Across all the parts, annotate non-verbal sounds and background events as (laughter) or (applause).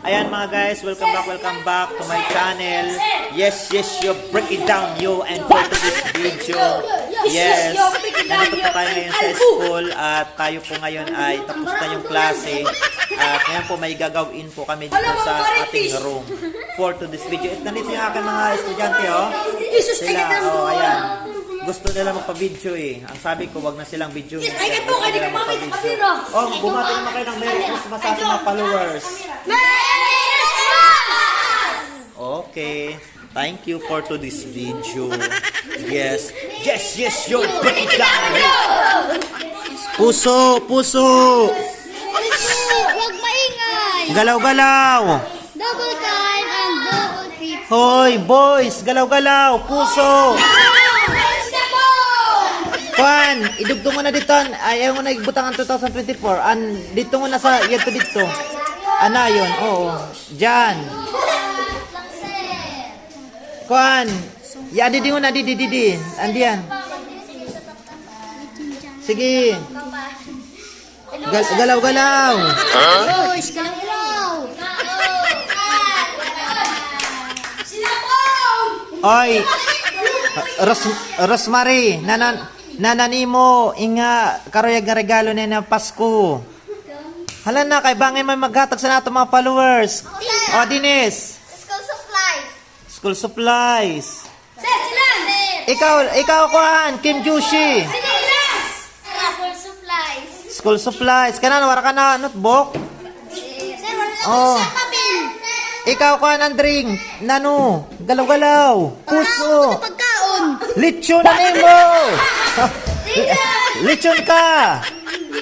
Ayan mga guys, welcome back, welcome back to my channel. Yes, yes, you break it down, yo, and for this video. Yes, nandito po tayo ngayon sa school at tayo po ngayon ay tapos na yung klase. At ngayon po may gagawin po kami dito sa ating room for to this video. At nandito yung aking mga estudyante, oh. Sila, oh, ayan. Gusto nila magpa-video eh. Ang sabi ko, wag na silang video. Ay, ito, di ka mamit, papiro. Oh, bumati naman kayo ng Merry Christmas sa mga followers. Okay. Thank you for to this video. Yes. Yes, yes, yo. Break it down. Puso, puso. Huwag maingay! Galaw-galaw. Double time and double trip. Hoy, boys. Galaw-galaw. Puso. Juan, idugtong mo na dito. Ayaw mo na ibutang ang 2024. An, dito mo na sa, yan to dito. Ana yun, oo. Diyan. Kuan. Ya, didi mo na, didi, didi. Andiyan. Sige. Gal galaw-galaw. Boys, galaw-galaw! Oy. Ros Rosemary, nanan nanani mo inga karoyag nga regalo na na Pasko. Hala na kay bangay may maghatag sa nato mga followers. O Dines, School supplies! school supplies. Sir, sila! Ikaw, ikaw kuan, Kim Jushi. School supplies! School supplies. Kana wala ka na notebook. Sir, wala na Oh. Ikaw kuan Andring, nano, galaw-galaw, puso. Pagkaon! Lechon na nimo. Lechon ka.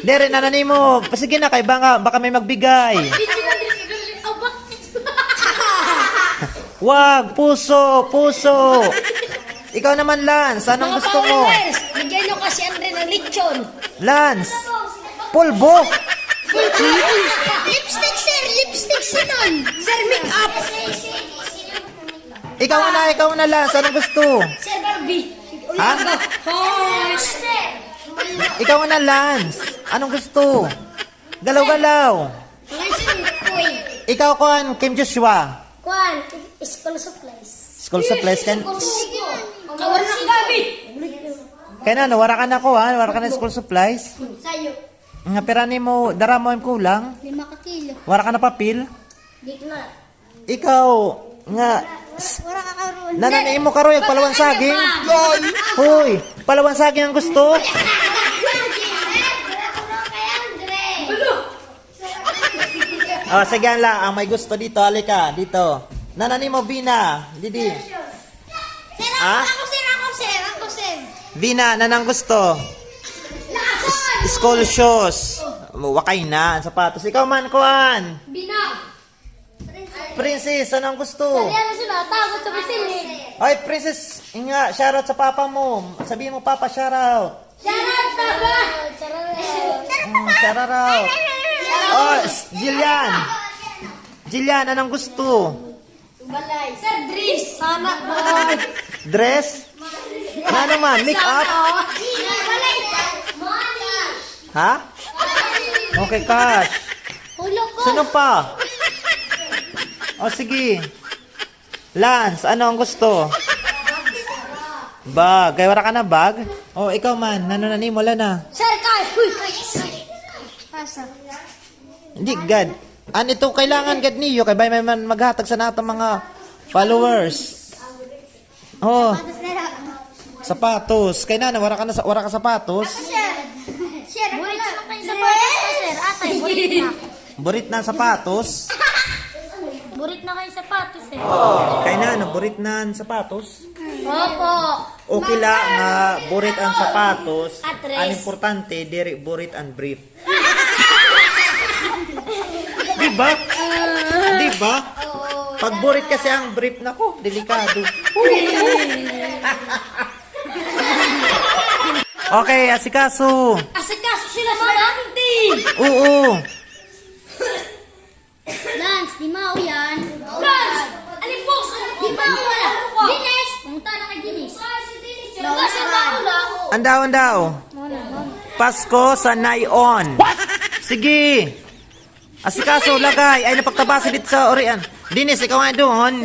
Dere na na nimo. Sige na kay baka baka may magbigay. Wag, puso, puso. Ikaw naman Lance, anong gusto mo? Bigyan nyo kasi Andre ng lechon! Lance. Pulbo. Lipstick, sir! Lipstick sinon! Sir, make up! Ikaw na, ikaw na Lance, anong gusto? Sir, Barbie! Ha? Horse! Ikaw na Lance. Anong gusto? Galaw-galaw. Ikaw kuan Kim Joshua. Kwan, school supplies. School supplies kan. Kawar na gabi! Kaya na, nawara ka na ko ha. Nawara ka na school supplies. Sayo. Nga pera ni mo, dara mo yung kulang. Lima ka kilo. Wala ka na papil. Dito na. Ikaw, nga, Wala ka karoon. nananain mo karoy, palawang saging. Hoy, palawang saging ang gusto. Oh, sige lang, ang may gusto dito, alika, dito. Nanani mo, Bina. Didi. Ha? ako sir, ako sir, ako sir. Bina, nanang gusto? School shoes. Wakay na, ang sapatos. Ikaw man, kuan. Princess, anong gusto? Yan sila, takot sa pisili. Ay, princess, inga, shoutout sa papa mo. Sabihin mo, papa, shoutout. Taba! Charot. Mm, shoutout. Oh, s- Jillian. Jillian, anong gusto? Balay. Sir, Dris. Sana ba? (laughs) Dress? Na naman, make up? Balay. Money. Ha? Okay, cash. Hulo ko. Sino pa? O, sige. Lance, ano ang gusto? Bag. Kaya wala ka na bag? O, ikaw man. Nanonani mo, wala na. Sir, kay. Huy. Pasa. Hindi, God. Ano ito kailangan God niyo? Kaya may man maghatag sa nato mga followers? Oh, na sapatos. Kaya na, wala ka na sa wala ka sapatos. Sir. Sir, burit na kayo sa patas ko, sir. Atay, burit na. Burit na sapatos. (laughs) Burit na kayo sapatos, sir. Kaya na, ano, burit na ang sapatos. Opo. Okay lang nga burit ang sapatos. Atres. Ang importante, diri burit ang brief. (laughs) diba? Diba? Pag burit kasi ang brief, nako, delikado. okay, asikaso. Asikaso sila sa natin. Oo. Lance, di mao yan. Lance! Alin Di mao wala. Dinis! Pumunta na kay Dinis. Kasi wala. Andaw, andaw. Pasko sa Nayon. Sige. Asikaso, lagay. Ay, napagtabasa dito sa orian. Dinis, ikaw nga doon.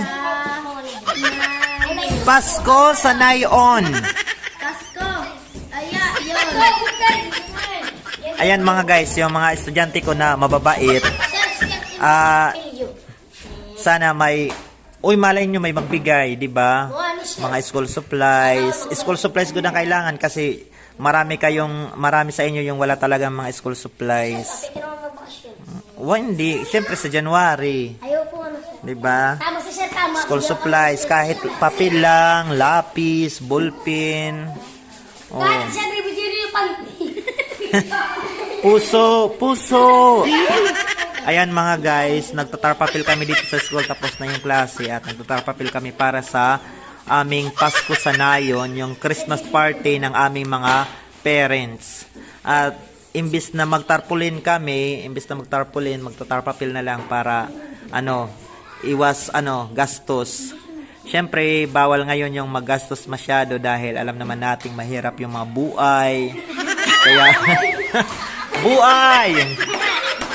Pasko sa nayon. Pasko. Aya, yun. Ayan mga guys, yung mga estudyante ko na mababait. Ah, sana may Uy, malay nyo may magbigay, di ba? Mga school supplies. School supplies ko na kailangan kasi marami kayong, marami sa inyo yung wala talagang mga school supplies. Wa, hindi. Siyempre sa January. Ano. Di ba? School supplies, kahit papel lang, lapis, ballpen. Oh. (laughs) Puso, puso. (laughs) Ayan mga guys, nagtatarpapil kami dito sa school tapos na yung klase at nagtatarpapil kami para sa aming Pasko sa Nayon, yung Christmas party ng aming mga parents. At imbis na magtarpulin kami, imbis na magtarpulin, magtatarpapil na lang para ano, iwas ano, gastos. Siyempre, bawal ngayon yung maggastos masyado dahil alam naman nating mahirap yung mga buay. Kaya, (laughs) buay!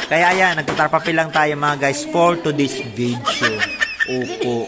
Kaya yan, nagtatarpapil lang tayo mga guys for today's video. Opo.